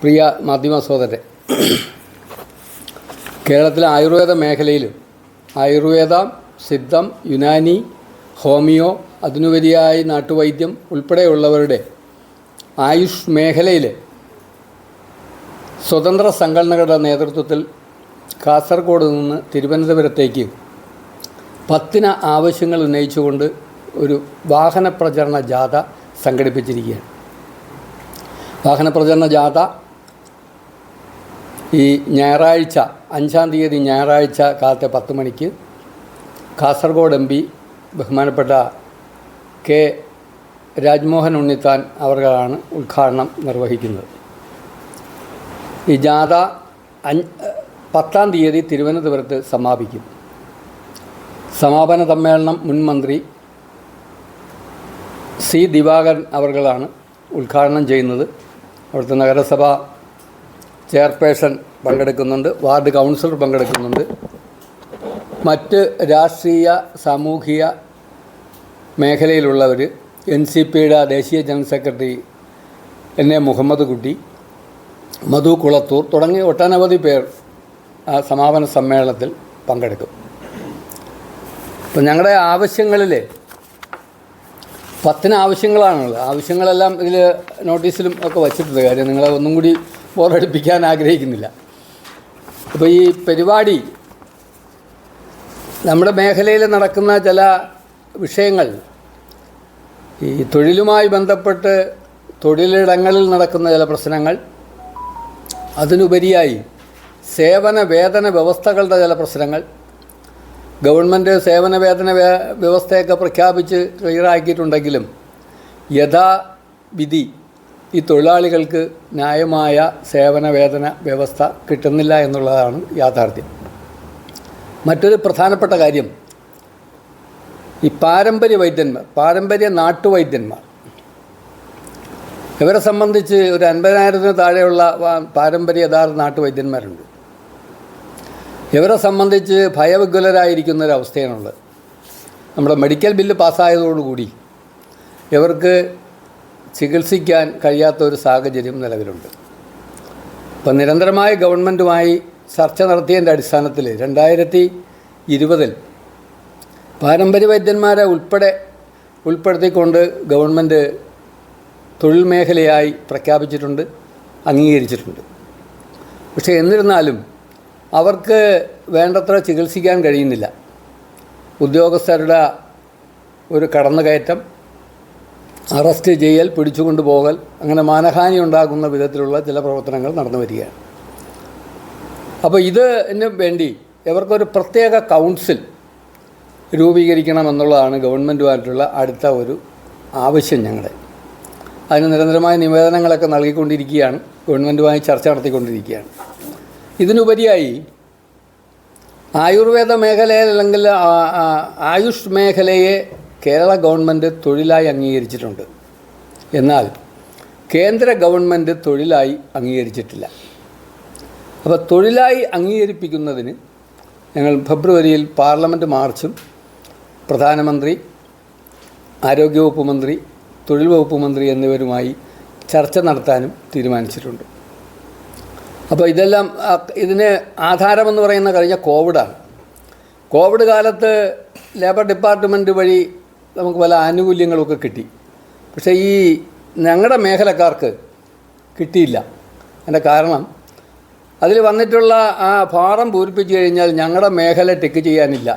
പ്രിയ മാധ്യമ സഹോദരൻ കേരളത്തിലെ ആയുർവേദ മേഖലയിലും ആയുർവേദ സിദ്ധം യുനാനി ഹോമിയോ അതിനുപരിയായി നാട്ടുവൈദ്യം ഉൾപ്പെടെയുള്ളവരുടെ ആയുഷ് മേഖലയിൽ സ്വതന്ത്ര സംഘടനകളുടെ നേതൃത്വത്തിൽ കാസർഗോഡ് നിന്ന് തിരുവനന്തപുരത്തേക്ക് പത്തിന ആവശ്യങ്ങൾ ഉന്നയിച്ചുകൊണ്ട് ഒരു വാഹന പ്രചരണ ജാഥ സംഘടിപ്പിച്ചിരിക്കുകയാണ്. വാഹന പ്രചരണ ജാഥ ഈ ഞായറാഴ്ച അഞ്ചാം തീയതി ഞായറാഴ്ച കാലത്തെ പത്ത് മണിക്ക് കാസർഗോഡ് എം പി ബഹുമാനപ്പെട്ട കെ രാജ്മോഹൻ ഉണ്ണിത്താൻ അവർകളാണ് ഉദ്ഘാടനം നിർവഹിക്കുന്നത്. ഈ ജാഥ പത്താം തീയതി തിരുവനന്തപുരത്ത് സമാപിക്കും. സമാപന സമ്മേളനം മുൻ മന്ത്രി സി ദിവാകരൻ അവർകളാണ് ഉദ്ഘാടനം ചെയ്യുന്നത്. അവിടുത്തെ നഗരസഭ ചെയർപേഴ്സൺ പങ്കെടുക്കുന്നുണ്ട് വാർഡ് കൗൺസിലർ പങ്കെടുക്കുന്നുണ്ട്. മറ്റ് രാഷ്ട്രീയ സാമൂഹിക മേഖലയിലുള്ളവർ എൻ സി പിയുടെ ദേശീയ general secretary N A Muhammad Kutty Madhu Kulathur തുടങ്ങിയ ഒട്ടനവധി പേർ ആ സമാപന സമ്മേളനത്തിൽ പങ്കെടുക്കും. അപ്പം ഞങ്ങളുടെ ആവശ്യങ്ങളിൽ പത്തിന് ആവശ്യങ്ങളാണുള്ളത്. ആവശ്യങ്ങളെല്ലാം ഇതിൽ നോട്ടീസിലും ഒക്കെ വച്ചിട്ടുണ്ട്. കാര്യം നിങ്ങളെ ഒന്നും കൂടി ബോറടിപ്പിക്കാൻ ആഗ്രഹിക്കുന്നില്ല. അപ്പോൾ ഈ പരിപാടി നമ്മുടെ മേഖലയിൽ നടക്കുന്ന ചില വിഷയങ്ങൾ ഈ തൊഴിലുമായി ബന്ധപ്പെട്ട് തൊഴിലിടങ്ങളിൽ നടക്കുന്ന ചില പ്രശ്നങ്ങൾ അതിനുപരിയായി സേവന വേതന വ്യവസ്ഥകളുടെ ചില പ്രശ്നങ്ങൾ ഗവൺമെന്റ് സേവന വേതന വ്യ- വ്യവസ്ഥയൊക്കെ പ്രഖ്യാപിച്ച് ക്ലിയറാക്കിയിട്ടുണ്ടെങ്കിലും യഥാവിധി ഈ തൊഴിലാളികൾക്ക് ന്യായമായ സേവന വേതന വ്യവസ്ഥ കിട്ടുന്നില്ല എന്നുള്ളതാണ് യാഥാർത്ഥ്യം. മറ്റൊരു പ്രധാനപ്പെട്ട കാര്യം ഈ പാരമ്പര്യ വൈദ്യന്മാർ പാരമ്പര്യ നാട്ടുവൈദ്യന്മാർ ഇവരെ സംബന്ധിച്ച് ഒരു അൻപതിനായിരത്തിന് താഴെയുള്ള പാരമ്പര്യ യഥാർത്ഥ നാട്ടുവൈദ്യന്മാരുണ്ട്. ഇവരെ സംബന്ധിച്ച് ഭയവിഗുലരായിരിക്കുന്ന ഒരു അവസ്ഥയാണുള്ളത് നമ്മുടെ മെഡിക്കൽ ബില്ല് പാസ്സായതോടുകൂടി ഇവർക്ക് ചികിത്സിക്കാൻ കഴിയാത്ത ഒരു സാഹചര്യം നിലവിലുണ്ട്. ഇപ്പം നിരന്തരമായി ഗവൺമെന്റുമായി ചർച്ച നടത്തിയതിന്റെ അടിസ്ഥാനത്തിൽ രണ്ടായിരത്തി ഇരുപതിൽ പാരമ്പര്യ വൈദ്യന്മാരെ ഉൾപ്പെടെ ഉൾപ്പെടുത്തിക്കൊണ്ട് ഗവൺമെന്റ് തൊഴിൽ മേഖലയായി പ്രഖ്യാപിച്ചിട്ടുണ്ട് അംഗീകരിച്ചിട്ടുണ്ട്. പക്ഷേ എന്നിരുന്നാലും അവർക്ക് വേണ്ടത്ര ചികിത്സിക്കാൻ കഴിയുന്നില്ല. ഉദ്യോഗസ്ഥരുടെ ഒരു കടന്നുകയറ്റം അറസ്റ്റ് ചെയ്യൽ പിടിച്ചുകൊണ്ട് പോകൽ അങ്ങനെ മാനഹാനി ഉണ്ടാകുന്ന വിധത്തിലുള്ള ചില പ്രവർത്തനങ്ങൾ നടന്നു വരികയാണ്. അപ്പോൾ ഇതിന് വേണ്ടി ഇവർക്കൊരു പ്രത്യേക കൗൺസിൽ രൂപീകരിക്കണമെന്നുള്ളതാണ് ഗവൺമെന്റുമായിട്ടുള്ള അടുത്ത ഒരു ആവശ്യം ഞങ്ങളുടെ അതിന് നിരന്തരമായ നിവേദനങ്ങളൊക്കെ നൽകിക്കൊണ്ടിരിക്കുകയാണ് ഗവൺമെന്റുമായി ചർച്ച നടത്തിക്കൊണ്ടിരിക്കുകയാണ്. ഇതിനുപരിയായി ആയുർവേദ മേഖലയിൽ അല്ലെങ്കിൽ ആയുഷ് മേഖലയെ കേരള ഗവൺമെന്റ് തൊഴിലായി അംഗീകരിച്ചിട്ടുണ്ട്. എന്നാൽ കേന്ദ്ര ഗവൺമെന്റ് തൊഴിലായി അംഗീകരിച്ചിട്ടില്ല. അപ്പോൾ തൊഴിലായി അംഗീകരിപ്പിക്കുന്നതിന് ഞങ്ങൾ ഫെബ്രുവരിയിൽ പാർലമെന്റ് മാർച്ചും പ്രധാനമന്ത്രി ആരോഗ്യവകുപ്പ് മന്ത്രി തൊഴിൽ വകുപ്പ് മന്ത്രി എന്നിവരുമായി ചർച്ച നടത്താനും തീരുമാനിച്ചിട്ടുണ്ട്. അപ്പോൾ ഇതെല്ലാം ഇതിന് ആധാരമെന്ന് പറയുന്ന കഴിഞ്ഞ കോവിഡാണ്. കോവിഡ് കാലത്ത് ലേബർ ഡിപ്പാർട്ട്മെന്റ് വഴി നമുക്ക് പല ആനുകൂല്യങ്ങളൊക്കെ കിട്ടി. പക്ഷേ ഈ ഞങ്ങളുടെ മേഖലക്കാർക്ക് കിട്ടിയില്ല. അതിന്റെ കാരണം അതിൽ വന്നിട്ടുള്ള ആ ഭാരം പൂരിപ്പിച്ച് കഴിഞ്ഞാൽ ഞങ്ങളുടെ മേഖല ടെക്ക് ചെയ്യാനില്ല.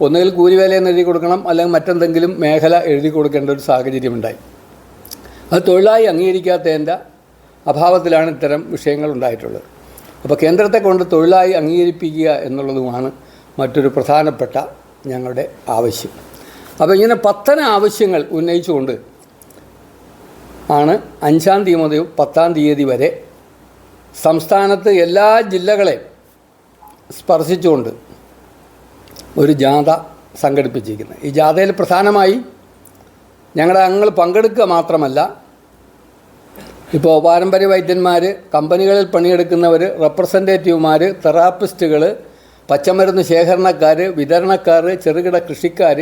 ഒന്നുകിൽ കൂലിവേലയെന്ന് എഴുതി കൊടുക്കണം അല്ലെങ്കിൽ മറ്റെന്തെങ്കിലും മേഖല എഴുതി കൊടുക്കേണ്ട ഒരു സാഹചര്യം ഉണ്ടായി. അത് തൊഴിലായി അംഗീകരിക്കാത്തതിന്റെ അഭാവത്തിലാണ് ഇത്തരം വിഷയങ്ങൾ ഉണ്ടായിട്ടുള്ളത്. അപ്പോൾ കേന്ദ്രത്തെ കൊണ്ട് തൊഴിലായി അംഗീകരിപ്പിക്കുക എന്നുള്ളതുമാണ് മറ്റൊരു പ്രധാനപ്പെട്ട ഞങ്ങളുടെ ആവശ്യം. അപ്പോൾ ഇങ്ങനെ പത്തന ആവശ്യങ്ങൾ ഉന്നയിച്ചുകൊണ്ട് ആണ് അഞ്ചാം തീയതി മുതൽ പത്താം തീയതി വരെ സംസ്ഥാനത്ത് എല്ലാ ജില്ലകളെയും സ്പർശിച്ചുകൊണ്ട് ഒരു ജാഥ സംഘടിപ്പിച്ചിരിക്കുന്നത്. ഈ ജാഥയിൽ പ്രധാനമായി ഞങ്ങളുടെ അംഗങ്ങൾ പങ്കെടുക്കുക മാത്രമല്ല ഇപ്പോൾ പാരമ്പര്യ വൈദ്യന്മാർ കമ്പനികളിൽ പണിയെടുക്കുന്നവർ റെപ്രസെന്റേറ്റീവുമാർ തെറാപ്പിസ്റ്റുകൾ പച്ചമരുന്ന് ശേഖരണക്കാർ വിതരണക്കാർ ചെറുകിട കൃഷിക്കാർ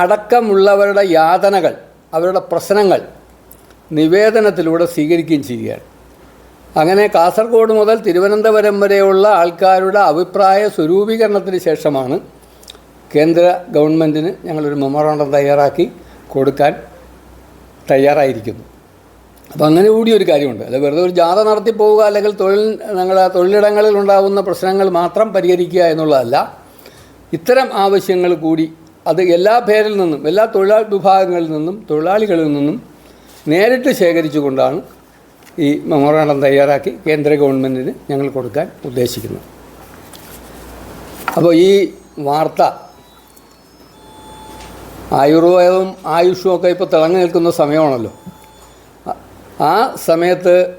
അടക്കമുള്ളവരുടെ യാതനകൾ അവരുടെ പ്രശ്നങ്ങൾ നിവേദനത്തിലൂടെ സ്വീകരിക്കുകയും ചെയ്യുകയാണ്. അങ്ങനെ കാസർഗോഡ് മുതൽ തിരുവനന്തപുരം വരെയുള്ള ആൾക്കാരുടെ അഭിപ്രായ സ്വരൂപീകരണത്തിന് ശേഷമാണ് കേന്ദ്ര ഗവൺമെന്റിന് ഞങ്ങളൊരു മെമ്മോറാണ്ടം തയ്യാറാക്കി കൊടുക്കാൻ തയ്യാറായിരിക്കുന്നു അപ്പോൾ അങ്ങനെ കൂടി ഒരു കാര്യമുണ്ട്. അത് വെറുതെ ഒരു ജാഥ നടത്തി പോവുക അല്ലെങ്കിൽ തൊഴിൽ ഞങ്ങളുടെ തൊഴിലിടങ്ങളിൽ ഉണ്ടാകുന്ന പ്രശ്നങ്ങൾ മാത്രം പരിഹരിക്കുക എന്നുള്ളതല്ല ഇത്തരം ആവശ്യങ്ങൾ കൂടി അത് എല്ലാ പേരിൽ നിന്നും എല്ലാ തൊഴിലാളി വിഭാഗങ്ങളിൽ നിന്നും തൊഴിലാളികളിൽ നിന്നും നേരിട്ട് ശേഖരിച്ചുകൊണ്ടാണ് ഈ മെമ്മോറാണ്ടം തയ്യാറാക്കി കേന്ദ്ര ഗവൺമെന്റിന് ഞങ്ങൾ കൊടുക്കാൻ ഉദ്ദേശിക്കുന്നത്. അപ്പോൾ ഈ വാർത്ത ആയുർവേദവും ആയുഷും ഒക്കെ ഇപ്പോൾ തിളങ്ങി നിൽക്കുന്ന സമയമാണല്ലോ. ആ- സമയത്ത്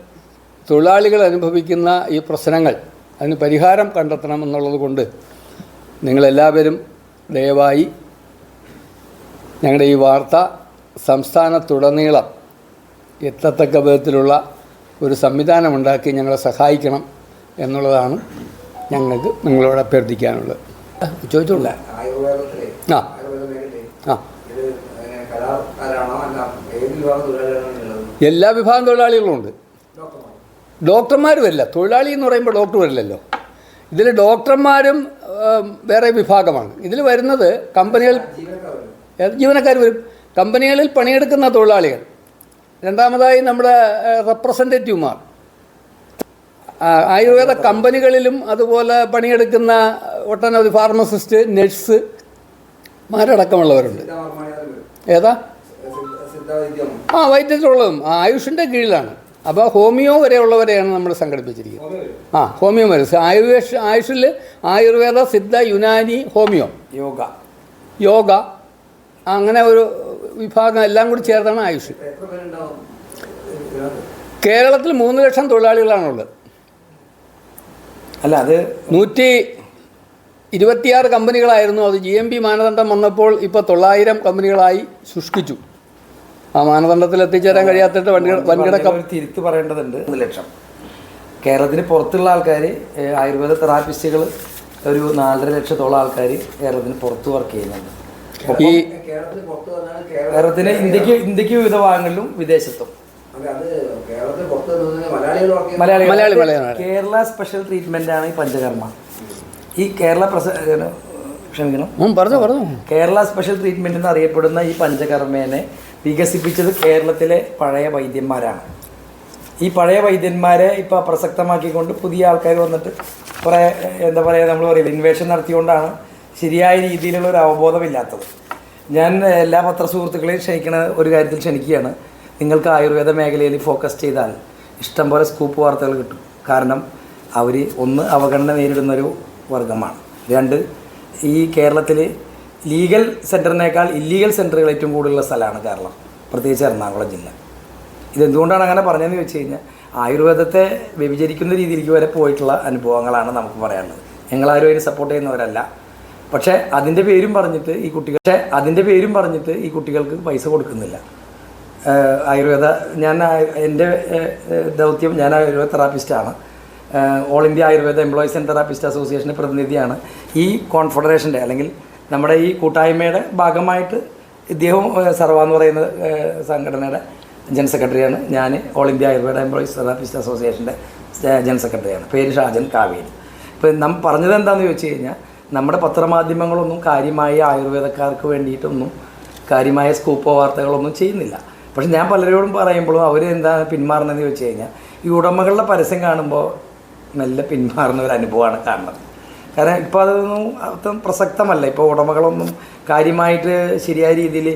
തൊഴിലാളികൾ അനുഭവിക്കുന്ന ഈ പ്രശ്നങ്ങൾ അതിന് പരിഹാരം കണ്ടെത്തണം എന്നുള്ളത് കൊണ്ട് നിങ്ങളെല്ലാവരും ദയവായി ഞങ്ങളുടെ ഈ വാർത്ത സംസ്ഥാനത്തുടനീളം എത്തത്തക്ക വിധത്തിലുള്ള ഒരു സംവിധാനമുണ്ടാക്കി ഞങ്ങളെ സഹായിക്കണം എന്നുള്ളതാണ് ഞങ്ങൾക്ക് നിങ്ങളോട് അഭ്യർത്ഥിക്കാനുള്ളത്. ചോദിച്ചോളൂ. ആ. എല്ലാ വിഭാഗം തൊഴിലാളികളും ഉണ്ട്. ഡോക്ടർമാർ ഡോക്ടർമാർ വരില്ല തൊഴിലാളി എന്ന് പറയുമ്പോൾ ഡോക്ടർ വരില്ലല്ലോ. ഇതിൽ ഡോക്ടർമാരും വേറെ വിഭാഗമാണ്. ഇതിൽ വരുന്നത് കമ്പനികൾ ജീവനക്കാർ വരും. കമ്പനികളിൽ പണിയെടുക്കുന്ന തൊഴിലാളികൾ. രണ്ടാമതായി നമ്മുടെ റെപ്രസെന്റേറ്റീവ്മാർ ആയുർവേദ കമ്പനികളിലും അതുപോലെ പണിയെടുക്കുന്ന ഒട്ടനവധി ഫാർമസിസ്റ്റ് നഴ്സ് മാരടക്കമുള്ളവരുണ്ട്. ഏതാ? ആ വൈദ്യത്തിലുള്ളതും. ആയുഷിന്റെ കീഴിലാണ്. അപ്പോൾ ഹോമിയോ വരെയുള്ളവരെയാണ് നമ്മൾ സംഘടിപ്പിച്ചിരിക്കുന്നത്. ആ ഹോമിയോ വരെ. ആയുർവേഷ ആയുഷിൽ ആയുർവേദ സിദ്ധ യുനാനി ഹോമിയോ. യോഗ. യോഗ. അങ്ങനെ ഒരു വിഭാഗം എല്ലാം കൂടി ചേർത്താണ് ആയുഷ്? കേരളത്തിൽ മൂന്ന് ലക്ഷം തൊഴിലാളികളാണുള്ളത്. അല്ല അത് നൂറ്റി ഇരുപത്തിയാറ് കമ്പനികളായിരുന്നു അത്. ജി എം പി മാനദണ്ഡം വന്നപ്പോൾ ഇപ്പോൾ തൊള്ളായിരം കമ്പനികളായി സൃഷ്ടിച്ചു. ആ മാനദണ്ഡത്തിൽ എത്തിച്ചേരാൻ കഴിയാത്തിട്ട് വൻകിട വൻകിട തിരുത്തി പറയേണ്ടതുണ്ട്. മൂന്ന് ലക്ഷം. കേരളത്തിന് പുറത്തുള്ള ആൾക്കാർ ആയുർവേദ തെറാപ്പിസ്റ്റുകൾ ഒരു നാലര ലക്ഷത്തോളം ആൾക്കാർ കേരളത്തിന് പുറത്ത് വർക്ക് ചെയ്യുന്നുണ്ട്. ഈ കേരളത്തിന് ഇന്ത്യയ്ക്ക് ഇന്ത്യയ്ക്ക് വിവിധ ഭാഗങ്ങളിലും വിദേശത്തും. മലയാളി മലയാളി. കേരള സ്പെഷ്യൽ ട്രീറ്റ്മെന്റ് ആണ് ഈ പഞ്ചകർമ്മ. ഈ കേരള പ്രസ ക്ഷമിക്കണം. പറഞ്ഞു പറഞ്ഞു. കേരള സ്പെഷ്യൽ ട്രീറ്റ്മെന്റ് എന്ന് അറിയപ്പെടുന്ന ഈ പഞ്ചകർമ്മേനെ വികസിപ്പിച്ചത് കേരളത്തിലെ പഴയ വൈദ്യന്മാരാണ്. ഈ പഴയ വൈദ്യന്മാരെ ഇപ്പോൾ പ്രസക്തമാക്കിക്കൊണ്ട് പുതിയ ആൾക്കാർ വന്നിട്ട് കുറേ എന്താ പറയുക നമ്മൾ പറയില്ല ഇൻവേഷൻ നടത്തിക്കൊണ്ടാണ് ശരിയായ രീതിയിലുള്ള ഒരു അവബോധമില്ലാത്തത്. ഞാൻ എല്ലാ പത്രസുഹൃത്തുക്കളെയും ക്ഷണിക്കണ ഒരു കാര്യത്തിൽ ക്ഷണിക്കുകയാണ്. നിങ്ങൾക്ക് ആയുർവേദ മേഖലയിൽ ഫോക്കസ് ചെയ്താൽ ഇഷ്ടംപോലെ സ്കൂപ്പ് വാർത്തകൾ കിട്ടും. കാരണം അവർ ഒന്ന് അവഗണന നേരിടുന്നൊരു വർഗമാണ്. രണ്ട് ഈ കേരളത്തിൽ ലീഗൽ സെന്ററിനേക്കാൾ ഇല്ലീഗൽ സെന്ററുകൾ ഏറ്റവും കൂടുതലുള്ള സ്ഥലമാണ് കേരളം. പ്രത്യേകിച്ച് എറണാകുളം ജില്ല. ഇതെന്തുകൊണ്ടാണ് അങ്ങനെ പറഞ്ഞതെന്ന് വെച്ച് കഴിഞ്ഞാൽ ആയുർവേദത്തെ വ്യഭിചരിക്കുന്ന രീതിയിലേക്ക് വരെ പോയിട്ടുള്ള അനുഭവങ്ങളാണ് നമുക്ക് പറയാനുള്ളത്. ഞങ്ങളാരും അതിന് സപ്പോർട്ട് ചെയ്യുന്നവരല്ല. പക്ഷേ അതിന്റെ പേരും പറഞ്ഞിട്ട് ഈ കുട്ടികൾ പക്ഷേ അതിന്റെ പേരും പറഞ്ഞിട്ട് ഈ കുട്ടികൾക്ക് പൈസ കൊടുക്കുന്നില്ല. ആയുർവേദ ഞാൻ എന്റെ ദൗത്യം ഞാൻ Ayurveda തെറാപ്പിസ്റ്റാണ് all India Ayurveda employees and therapist അസോസിയേഷന്റെ പ്രതിനിധിയാണ്. ഈ കോൺഫെഡറേഷന്റെ അല്ലെങ്കിൽ നമ്മുടെ ഈ കൂട്ടായ്മയുടെ ഭാഗമായിട്ട് ഇദ്ദേഹം സർവ എന്ന് പറയുന്ന സംഘടനയുടെ ജനറൽ സെക്രട്ടറിയാണ്. ഞാൻ all India Ayurveda employees therapist അസോസിയേഷന്റെ ജനറൽ സെക്രട്ടറിയാണ്. പേര് ഷാജൻ കാവേരി. ഇപ്പോൾ നാം പറഞ്ഞത് എന്താണെന്ന് ചോദിച്ചു കഴിഞ്ഞാൽ നമ്മുടെ പത്രമാധ്യമങ്ങളൊന്നും കാര്യമായ ആയുർവേദക്കാർക്ക് വേണ്ടിയിട്ടൊന്നും കാര്യമായ സ്കൂപ്പോ വാർത്തകളൊന്നും ചെയ്യുന്നില്ല. പക്ഷെ ഞാൻ പലരോടും പറയുമ്പോഴും അവർ എന്താ പിന്മാറുന്നതെന്ന് ചോദിച്ചു കഴിഞ്ഞാൽ ഈ ഉടമകളുടെ പരസ്യം കാണുമ്പോൾ നല്ല പിന്മാറുന്ന ഒരു അനുഭവമാണ് കാണുന്നത്. കാരണം ഇപ്പോൾ അതൊന്നും അർത്ഥം പ്രസക്തമല്ല. ഇപ്പോൾ ഉടമകളൊന്നും കാര്യമായിട്ട് ശരിയായ രീതിയിൽ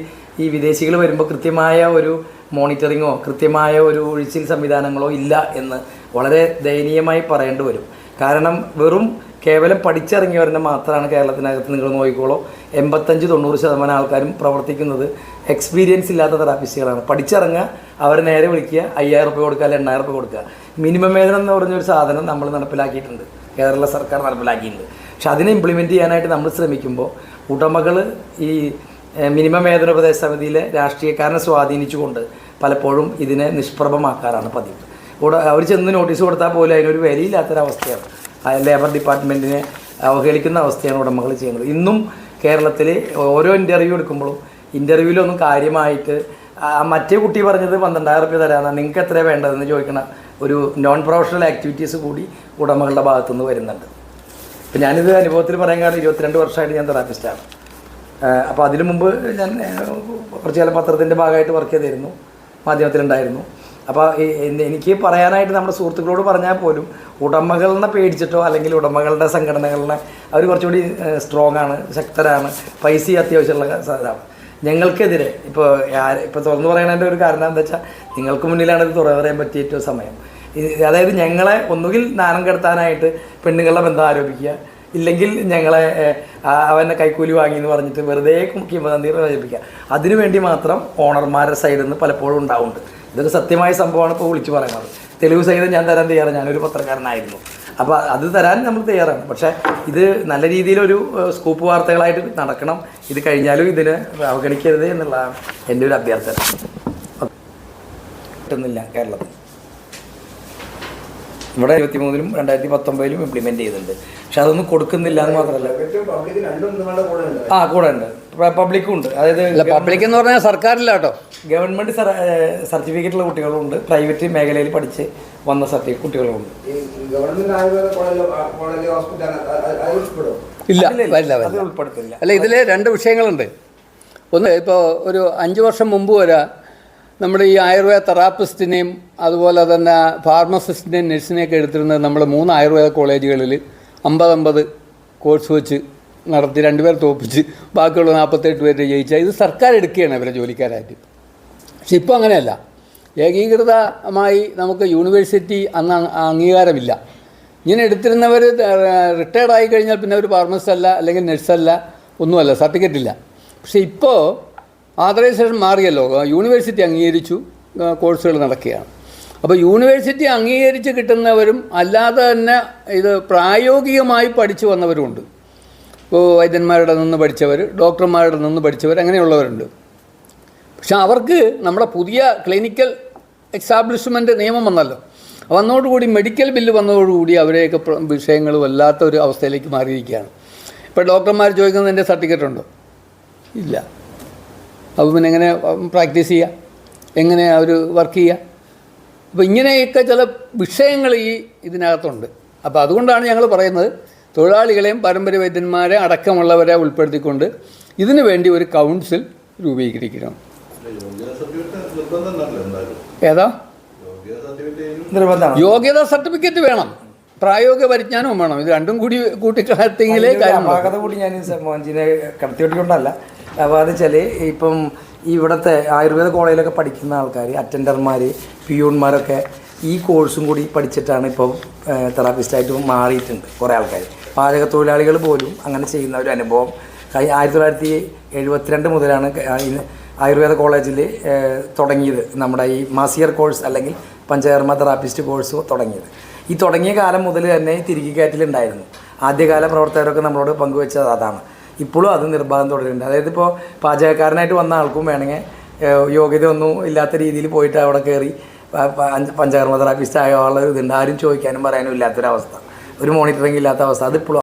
ഈ വിദേശികൾ വരുമ്പോൾ കൃത്യമായ ഒരു മോണിറ്ററിങ്ങോ കൃത്യമായ ഒരു ഒഴിച്ചിൽ സംവിധാനങ്ങളോ ഇല്ല എന്ന് വളരെ ദയനീയമായി പറയേണ്ടി വരും. കാരണം വെറും കേവലം പഠിച്ചിറങ്ങിയവരെ മാത്രമാണ് കേരളത്തിനകത്ത് നിങ്ങൾ നോക്കിക്കോളൂ. എൺപത്തഞ്ച് തൊണ്ണൂറ് ശതമാനം ആൾക്കാരും പ്രവർത്തിക്കുന്നത് എക്സ്പീരിയൻസ് ഇല്ലാത്ത തെറാപ്പിസ്റ്റുകളാണ് പഠിച്ചിറങ്ങുക അവരെ നേരെ വിളിക്കുക അയ്യായിരം റുപ്യ കൊടുക്കുക അല്ലെങ്കിൽ എണ്ണായിരം റുപ്യ കൊടുക്കുക. മിനിമം വേതനം എന്ന് പറഞ്ഞൊരു സാധനം നമ്മൾ നടപ്പിലാക്കിയിട്ടുണ്ട്. കേരള സർക്കാർ നടപ്പിലാക്കിയിട്ടുണ്ട്. പക്ഷെ അതിനെ ഇംപ്ലിമെന്റ് ചെയ്യാനായിട്ട് നമ്മൾ ശ്രമിക്കുമ്പോൾ ഉടമകൾ ഈ മിനിമം വേതന ഉപദേശ സമിതിയിലെ രാഷ്ട്രീയക്കാരനെ സ്വാധീനിച്ചുകൊണ്ട് പലപ്പോഴും ഇതിനെ നിഷ്പ്രഭമാക്കാറാണ് പതിവ്. അവർ ചെന്ന് നോട്ടീസ് കൊടുത്താൽ പോലും അതിനൊരു വിലയില്ലാത്തൊരവസ്ഥയാണ്. ലേബർ ഡിപ്പാർട്ട്മെന്റിനെ അവഹേളിക്കുന്ന അവസ്ഥയാണ് ഉടമകൾ ചെയ്യുന്നത്. ഇന്നും കേരളത്തിൽ ഓരോ ഇന്റർവ്യൂ എടുക്കുമ്പോഴും ഇന്റർവ്യൂവിലൊന്നും കാര്യമായിട്ട് മറ്റേ കുട്ടി പറഞ്ഞത് പന്ത്രണ്ടായിരം റുപ്യ തരാമെന്നാണ് നിങ്ങൾക്ക് എത്രയാണ് വേണ്ടതെന്ന് ചോദിക്കണ ഒരു നോൺ പ്രൊഫഷണൽ ആക്ടിവിറ്റീസ് കൂടി ഉടമകളുടെ ഭാഗത്തുനിന്ന് വരുന്നുണ്ട്. ഇപ്പം ഞാനിത് അനുഭവത്തിൽ പറയാൻ കാരണം ഇരുപത്തിരണ്ട് വർഷമായിട്ട് ഞാൻ തെറാപ്പിസ്റ്റാണ്. അപ്പോൾ അതിനു മുമ്പ് ഞാൻ കുറച്ച് കാലം പത്രത്തിന്റെ ഭാഗമായിട്ട് വർക്ക് ചെയ്തിരുന്നു മാധ്യമത്തിലുണ്ടായിരുന്നു. അപ്പോൾ എനിക്ക് പറയാനായിട്ട് നമ്മുടെ സുഹൃത്തുക്കളോട് പറഞ്ഞാൽ പോലും ഉടമകളെ പേടിച്ചിട്ടോ അല്ലെങ്കിൽ ഉടമകളുടെ സംഘടനകളിനെ അവർ കുറച്ചുകൂടി സ്ട്രോങ് ആണ് ശക്തരാണ് പൈസ അത്യാവശ്യമുള്ള സാധനമാണ് ഞങ്ങൾക്കെതിരെ ഇപ്പോൾ ഇപ്പോൾ തുറന്നു പറയണതിന്റെ ഒരു കാരണം എന്താ വെച്ചാൽ നിങ്ങൾക്ക് മുന്നിലാണ് ഇത് തുറന്നു പറയാൻ പറ്റിയ ഏറ്റവും സമയം. അതായത് ഞങ്ങളെ ഒന്നുകിൽ നാണം കെടുത്താനായിട്ട് പെണ്ണുങ്ങളുടെ ബന്ധം ആരോപിക്കുക ഇല്ലെങ്കിൽ ഞങ്ങളെ അവനെ കൈക്കൂലി വാങ്ങി എന്ന് പറഞ്ഞിട്ട് വെറുതെ കിംവദന്തി പ്രചരിപ്പിക്കുക. അതിനുവേണ്ടി മാത്രം ഓണർമാരുടെ സൈഡിൽ നിന്ന് പലപ്പോഴും ഉണ്ടാവുന്നുണ്ട്. ഇതൊരു സത്യമായ സംഭവമാണ് ഇപ്പോൾ വിളിച്ചു പറയുന്നത്. തെളിവ് സഹിതം ഞാൻ തരാൻ തയ്യാറാണ്. ഞാനൊരു പത്രക്കാരനായിരുന്നു. അപ്പോൾ അത് തരാൻ നമ്മൾ തയ്യാറാണ്. പക്ഷേ ഇത് നല്ല രീതിയിലൊരു സ്കൂപ്പ് വാർത്തകളായിട്ട് നടക്കണം. ഇത് കഴിഞ്ഞാലും ഇതിനെ അവഗണിക്കരുത് എന്നുള്ളതാണ് എന്റെ ഒരു അഭ്യർത്ഥന. കിട്ടുന്നില്ല കേരളത്തിൽ. ഇവിടെ ഇരുപത്തി മൂന്നിലും രണ്ടായിരത്തി പത്തൊമ്പതിലും ഇംപ്ലിമെന്റ് ചെയ്തിട്ടുണ്ട്. പക്ഷെ അതൊന്നും കൊടുക്കുന്നില്ല എന്ന് മാത്രമല്ല. ആ കൂടെ ഉണ്ട്. പബ്ലിക്കും ഉണ്ട്. അതായത് പബ്ലിക് എന്ന് പറഞ്ഞാൽ സർക്കാരില്ല കേട്ടോ. ഗവൺമെന്റ് സർട്ടിഫിക്കറ്റുള്ള കുട്ടികളുണ്ട്. പ്രൈവറ്റ് മേഖലയിൽ പഠിച്ച് വന്ന സർട്ടിഫിക്കറ്റ് കുട്ടികളും ഹോസ്പിറ്റൽ ഇല്ല അതിലില്ല. വരില്ല വരില്ല. ഉൾപ്പെടുത്തില്ല. അല്ല ഇതിൽ രണ്ട് വിഷയങ്ങളുണ്ട്. ഒന്ന് ഇപ്പോൾ ഒരു അഞ്ച് വർഷം മുമ്പ് വരെ നമ്മുടെ ഈ ആയുർവേദ തെറാപ്പിസ്റ്റിനെയും അതുപോലെ തന്നെ ഫാർമസിസ്റ്റിനെയും നഴ്സിനെയൊക്കെ എടുത്തിരുന്നത് നമ്മൾ മൂന്ന് ആയുർവേദ കോളേജുകളിൽ അമ്പത് അമ്പത് കോഴ്സ് വെച്ച് നടത്തി രണ്ടുപേർ തോപ്പിച്ച് ബാക്കിയുള്ള നാൽപ്പത്തെട്ട് പേര് ജയിച്ചാൽ ഇത് സർക്കാർ എടുക്കുകയാണ് ഇവരെ ജോലിക്കാരായിട്ട്. പക്ഷെ ഇപ്പോൾ അങ്ങനെയല്ല. ഏകീകൃതമായി നമുക്ക് യൂണിവേഴ്സിറ്റി അന്ന് അംഗീകാരമില്ല. ഇങ്ങനെ എടുത്തിരുന്നവർ റിട്ടയർഡ് ആയി കഴിഞ്ഞാൽ പിന്നെ ഒരു ഫാർമസിസ്റ്റ് അല്ല അല്ലെങ്കിൽ നഴ്സല്ല ഒന്നുമല്ല സർട്ടിഫിക്കറ്റ് ഇല്ല പക്ഷേ ഇപ്പോൾ ആതറൈസേഷൻ മാറിയല്ലോ. യൂണിവേഴ്സിറ്റി അംഗീകരിച്ചു. കോഴ്സുകൾ നടക്കുകയാണ്. അപ്പോൾ യൂണിവേഴ്സിറ്റി അംഗീകരിച്ച് കിട്ടുന്നവരും അല്ലാതെ തന്നെ ഇത് പ്രായോഗികമായി പഠിച്ചു വന്നവരുമുണ്ട്. ഇപ്പോൾ വൈദ്യന്മാരുടെ നിന്ന് പഠിച്ചവർ ഡോക്ടർമാരുടെ നിന്ന് പഠിച്ചവർ അങ്ങനെയുള്ളവരുണ്ട്. പക്ഷെ അവർക്ക് നമ്മുടെ പുതിയ ക്ലിനിക്കൽ എക്സാബ്ലിഷ്മെന്റ് നിയമം വന്നല്ലോ. വന്നതോടുകൂടി മെഡിക്കൽ ബില്ല് വന്നതോടുകൂടി അവരെയൊക്കെ വിഷയങ്ങൾ വല്ലാത്ത ഒരു അവസ്ഥയിലേക്ക് മാറിയിരിക്കുകയാണ്. ഇപ്പോൾ ഡോക്ടർമാർ ചോദിക്കുന്നത് എന്റെ സർട്ടിഫിക്കറ്റ് ഉണ്ടോ? ഇല്ല. അപ്പോൾ പിന്നെ എങ്ങനെ പ്രാക്ടീസ് ചെയ്യുക എങ്ങനെ അവർ വർക്ക് ചെയ്യുക അപ്പോൾ ഇങ്ങനെയൊക്കെ ചില വിഷയങ്ങൾ ഈ ഇതിനകത്തുണ്ട്. അപ്പോൾ അതുകൊണ്ടാണ് ഞങ്ങൾ പറയുന്നത് തൊഴിലാളികളെയും പാരമ്പര്യ വൈദ്യന്മാരെ അടക്കമുള്ളവരെ ഉൾപ്പെടുത്തിക്കൊണ്ട് ഇതിനു വേണ്ടി ഒരു കൗൺസിൽ രൂപീകരിക്കണം. ഏതാ? യോഗ്യത സർട്ടിഫിക്കറ്റ് വേണം. പ്രായോഗിക പരിജ്ഞാനവും വേണം. ഇത് രണ്ടും കൂടി ഒരു കാര്യം കൂടി ഞാൻ മോഹൻജിനെ അപ്പോൾ അത് വെച്ചാൽ ഇപ്പം ഇവിടുത്തെ ആയുർവേദ കോളേജിലൊക്കെ പഠിക്കുന്ന ആൾക്കാർ അറ്റൻഡർമാർ പിയൂൺമാരൊക്കെ ഈ കോഴ്സും കൂടി പഠിച്ചിട്ടാണ് ഇപ്പോൾ തെറാപ്പിസ്റ്റായിട്ട് മാറിയിട്ടുണ്ട് കുറേ ആൾക്കാർ. പാചക തൊഴിലാളികൾ പോലും അങ്ങനെ ചെയ്യുന്ന ഒരു അനുഭവം. ആയിരത്തി തൊള്ളായിരത്തി എഴുപത്തിരണ്ട് മുതലാണ് ആയുർവേദ കോളേജിൽ തുടങ്ങിയത് നമ്മുടെ ഈ മാസിയർ കോഴ്സ് അല്ലെങ്കിൽ പഞ്ചകർമ്മ തെറാപ്പിസ്റ്റ് കോഴ്സ് തുടങ്ങിയത്. ഈ തുടങ്ങിയ കാലം മുതൽ തന്നെ തിരികെ കയറ്റലുണ്ടായിരുന്നു. ആദ്യകാല പ്രവർത്തകരൊക്കെ നമ്മളോട് പങ്കുവെച്ചത് അതാണ്. ഇപ്പോഴും അത് നിർബാധം തുടരുന്നുണ്ട്. അതായത് ഇപ്പോൾ പാചകക്കാരനായിട്ട് വന്ന ആൾക്കും വേണമെങ്കിൽ യോഗ്യത ഒന്നും ഇല്ലാത്ത രീതിയിൽ പോയിട്ട് അവിടെ കയറി പഞ്ചകർമ്മ തെറാപ്പിസ്റ്റ് ആയുള്ള ഇതുണ്ട്. ആരും ചോദിക്കാനും പറയാനും ഇല്ലാത്തൊരവസ്ഥ. ഒരു മോണിറ്ററിംഗ് ഇല്ലാത്ത അവസ്ഥ. അതിപ്പോഴും